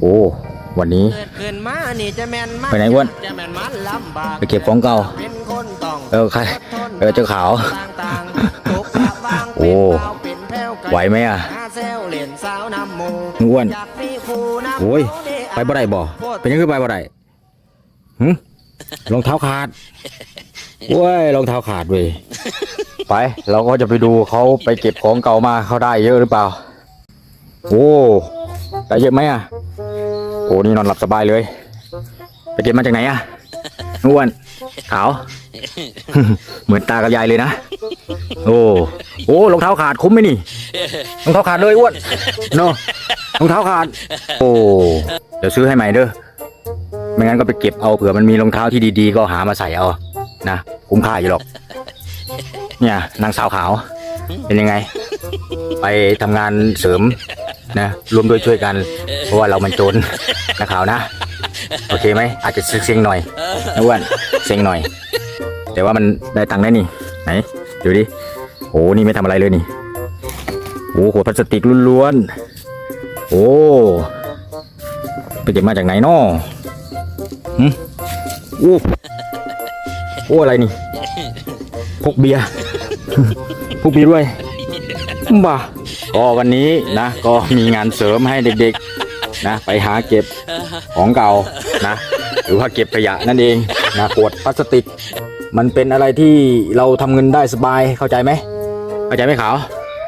โอ้ วันนี้ เกิดขึ้นมานี่จะแม่นมาไปไหนอ้วนจะแม่นมันลำบากไปเก็บของเก่า เป็นคนต้องเออใครเออเจ้าขาวต่างๆทุกข์ละวางโอ้เป็นเบาเป็นแผ่วกันไหวไหมอะหาแซวเล่นสาวน้ำหมูอ้วนอยากมีคู่น้ำโอ้ยเด้ไปบ่ได้บ่เป็นยังคือไปบ่ได้หึรองเท้าขาดโอ้ยรองเท้าขาดเว้ยไปเราก็จะไปดูเขาไปเก็บของเก่ามาเขาได้เยอะหรือเปล่า โอ้ได้เยอะไหมอะ โอ้นี่นอนหลับสบายเลย ไปเก็บมาจากไหนอะอ้วนขาว เหมือนตากับยายเลยนะ โอ้โอ้รองเท้าขาดคุ้มไหมนี่รองเท้าขาดเลยอ้วนโนรองเท้าขาด โอ้เดี๋ยวซื้อให้ใหม่เด้อไม่งั้นก็ไปเก็บเอาเผื่อมันมีรองเท้าที่ดีๆ ก็หามาใส่เอานะคุ้มค่าอยู่หรอก เนี่ยนางสาวขาว เป็นยังไง ไปทำงานเสริม นะรวมด้วยช่วยกัน เพราะว่าเรามันจนนะข่าวนะ โอเคไหมอาจจะเซ็งหน่อยนะอ้วนเซ็งหน่อย แต่ว่ามันได้ตังค์ได้นี่ไหนดูดิโอ้นี่ไม่ทำอะไรเลยนี่โอ้ขวดพลาสติกล้วนๆโอ้ไปเก็บมาจากไหนน้อหึโอ้โอ้อะไรนี่พกเบียร์พกเบียร์ด้วย บ้าก็วันนี้นะ ก็มีงานเสริมให้เด็กๆ นะ ไปหาเก็บของเก่านะ หรือว่าเก็บขยะนั่นเองนะขวดพลาสติก มันเป็นอะไรที่เราทำเงินได้สบายเข้าใจไหมเข้าใจไหมขาว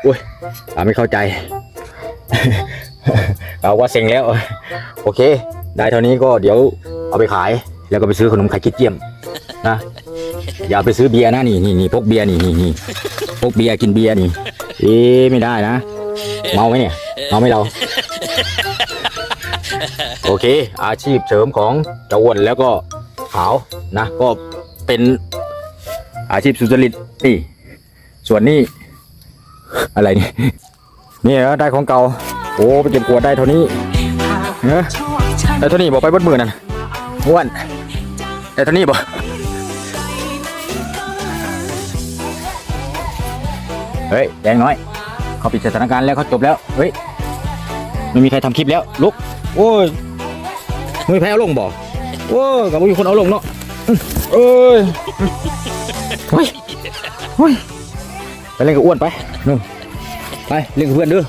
อุ้ยขาวไม่เข้าใจเราว่าเซ็งแล้ว โอเค ได้เท่านี้ก็เดี๋ยวเอาไปขายแล้วก็ไปซื้อขนมไข่คิดเจียมนะอย่าไปซื้อเบียร์นะนี่นี่นี่พกเบียร์นี่นี่นี่พกเบียร์กินเบียร์นี่เอ๊ะไม่ได้นะ เมาไหมเนี่ยเมาไหมเรา โอเค อาชีพเสริมของเจ้าอ้วนแล้วก็ขาวนะ ก็เป็นอาชีพสุจริตนี่ ส่วนนี้ อะไรนี่นี่เหรอได้ของเก่า โอ้ไปเก็บขวดได้เท่านี้เนอะได้เท่านี้บอกไปบดมือนั่นอ้วนได้เท่านี้บอก เฮ้ยแดงน้อย เขาปิดสถานการณ์แล้วเขาจบแล้ว เฮ้ยไม่มีใครทำคลิปแล้วลุก โอ้ยไม่มีใครเอาลงบอกโอ้ยกับไม่มีคนเอาลงเนาะอื้อเอ้ยเฮ้ยเฮ้ยไปเล่นกับอ้วนไปนู่นไปเล่นกับเพื่อนเด้อ